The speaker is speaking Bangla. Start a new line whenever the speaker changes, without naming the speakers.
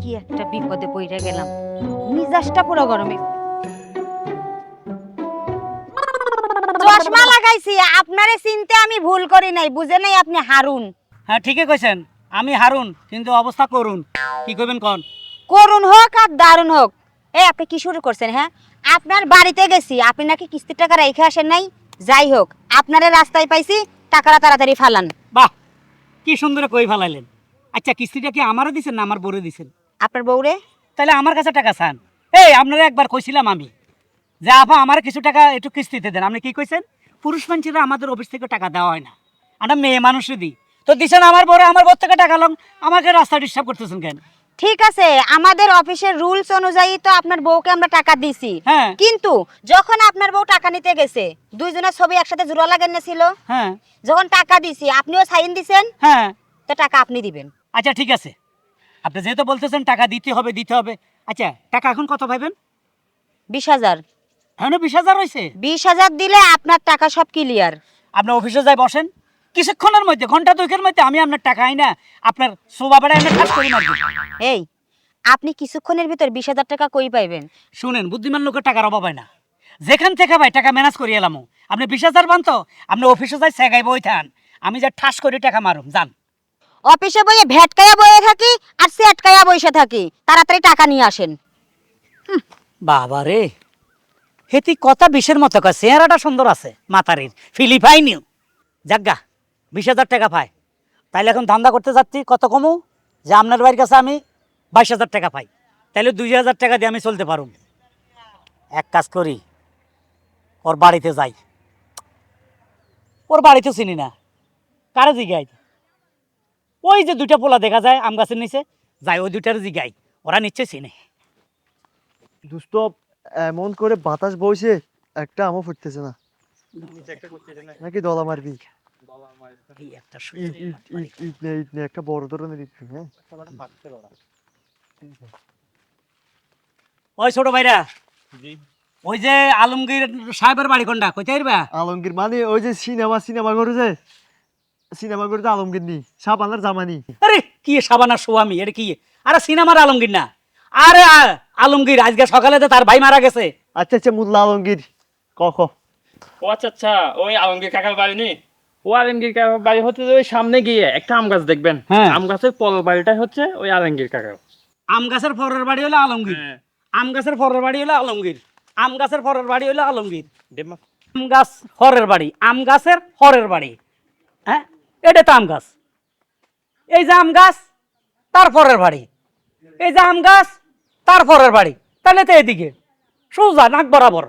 কি একটা বিপদে পড়ে গেলাম। মিজাজটা পুরো গরমে। চশমা লাগাইছি আপনারে চিনতে আমি ভুল করি নাই বুঝে নাই আপনি হারুন।
হ্যাঁ ঠিকই কইছেন আমি হারুন কিন্তু অবস্থা করুন। কি করবেন কন?
করুন হোক আর দারুণ হোক। এই আপনি কি শুরু করছেন হ্যাঁ? আপনার বাড়িতে গেছি আপনি নাকি কিস্তির টাকা রেখে আসেন নাই? যাই হোক আপনারে রাস্তায় পাইছি টাকাটা তাড়াতাড়ি ফালান।
বাহ কি সুন্দর কই ফেলাইলেন। আচ্ছা কিস্তিটা কি আমারও দিছেন না আমার বড়ে দিছেন?
আপনার বউরে?
তাহলে আমার কাছে টাকা চান। এই আপনারা একবার কইছিলাম আমি যে আপা আমার কিছু টাকা একটু কিস্তিতে দেন। আপনি কি কইছেন? পুরুষ মানুষেরা আমাদের অফিস থেকে টাকা দেওয়া হয় না। আমরা মেয়ে মানুষই দিই। তো দিছেন আমার বড় আমার বড় থেকে টাকা লম আমাকে রাস্তা ডিস্টার্ব করতেছেন কেন?
ঠিক আছে আমাদের অফিসের রুলস অনুযায়ী তো আপনার বউকে আমরা টাকা দিছি।
হ্যাঁ।
কিন্তু যখন আপনার বউ টাকা নিতে গেছে দুইজনের ছবি একসাথে জোড়া লাগান ছিল।
হ্যাঁ।
যখন টাকা দিছি আপনিও সাইন দিছেন?
হ্যাঁ।
তো টাকা আপনি দিবেন।
আচ্ছা ঠিক আছে। আপনি যেহেতু বলতেছেন টাকা দিতে হবে দিতে হবে। আচ্ছা টাকা এখন কত পাইবেন?
বিশ হাজার।
এখন বিশ হাজার হয়েছে
বিশ হাজার দিলে আপনার টাকা সব ক্লিয়ার
আপনি অফিসে যাই বসেন। কিছুক্ষণের মধ্যে ঘণ্টা দুইকের মধ্যে আমি আপনার টাকা আই না আপনার সোবা বেড়া এনে ঠাস করে মারবো।
এই আপনি কিছুক্ষণের ভিতর বিশ হাজার টাকা কই পাইবেন?
শুনেন বুদ্ধিমান লোকের টাকার অভাব হয় না। যেখান থেকে ভাই টাকা ম্যানেজ করিয়ে এলাম আপনি বিশ হাজার পান তো আপনি অফিসে যাই সেগাই বই থান। আমি যা ঠাস করে টাকা মারুম যান।
অফিসে বইয়ে ভেটকাইয়া বইয়ে থাকি আর সেটকাইয়া বসে থাকি। তাড়াতাড়ি টাকা নিয়ে আসেন।
বাবা রে হেতি কথা বিষের মতো কয়, চেহারাটা সুন্দর আছে, মাতারির। ফিলিপাই নিউ যাজ্ঞা বিশ হাজার টাকা পায়। তাইলে এখন ধান্দা করতে যাচ্ছি, কত কমু? যে আপনার বাড়ির কাছে আমি বাইশ হাজার টাকা পাই। তাইলে দুই হাজার টাকা দিয়ে আমি চলতে পারুম। এক কাজ করি, ওর বাড়িতে যাই। ওর বাড়িতে চিনি না। কারে জিগাই ওই যে দুইটা পোলা দেখা যায় আম গাছের নিচে যাই ওই দুইটার জিগাই। ওরা নিশ্চয় চিনে।
দুষ্ট এমন করে বাতাস বইছে একটা আমও ফুটতেছে না। নাকি দলা মারবি?
একটা
বড় ধরনের ইট হ্যাঁ?
ওই ছোট ভাইরা ওই যে আলমগীর সাহেবের বাড়ি কোনটা? কইতে পারবা?
আলমগীর মানে ওই যে সিনেমা সিনেমা করে যে? সিনেমা করে আলমগীর নি সাবানার জামানি।
আরে কি সাবানা সোয়ামি এটা কি আরে সিনেমার আলমগীর না। আরে আলমগীর আজকে সকালে তো তার ভাই মারা গেছে।
আচ্ছা আচ্ছা মুল্লা আলমগীর ক ক
ও আচ্ছা আচ্ছা ওই আলমগীর কাকার বাড়ি নেই ও আলমগীর কাকার বাড়ি হচ্ছে ওই সামনে গিয়ে একটা আম গাছ দেখবেন।
হ্যাঁ।
আম গাছের পরের বাড়িটাই হচ্ছে ওই আলমগীর কাকার।
আম গাছের পরের বাড়ি হলো আলমগীর।
হ্যাঁ।
আম গাছের পরের বাড়ি হলো আলমগীর। আম গাছের পরের বাড়ি হলো আলমগীর। আম গাছ হরের বাড়ি আম গাছের হরের বাড়ি। হ্যাঁ? এটা তো আম গাছ। এই যে আম গাছ, তার পরের বাড়ি। এই যে আম গাছ, তার পরের বাড়ি। তাহলে তো এদিকে। সোজা, নাক বরাবর।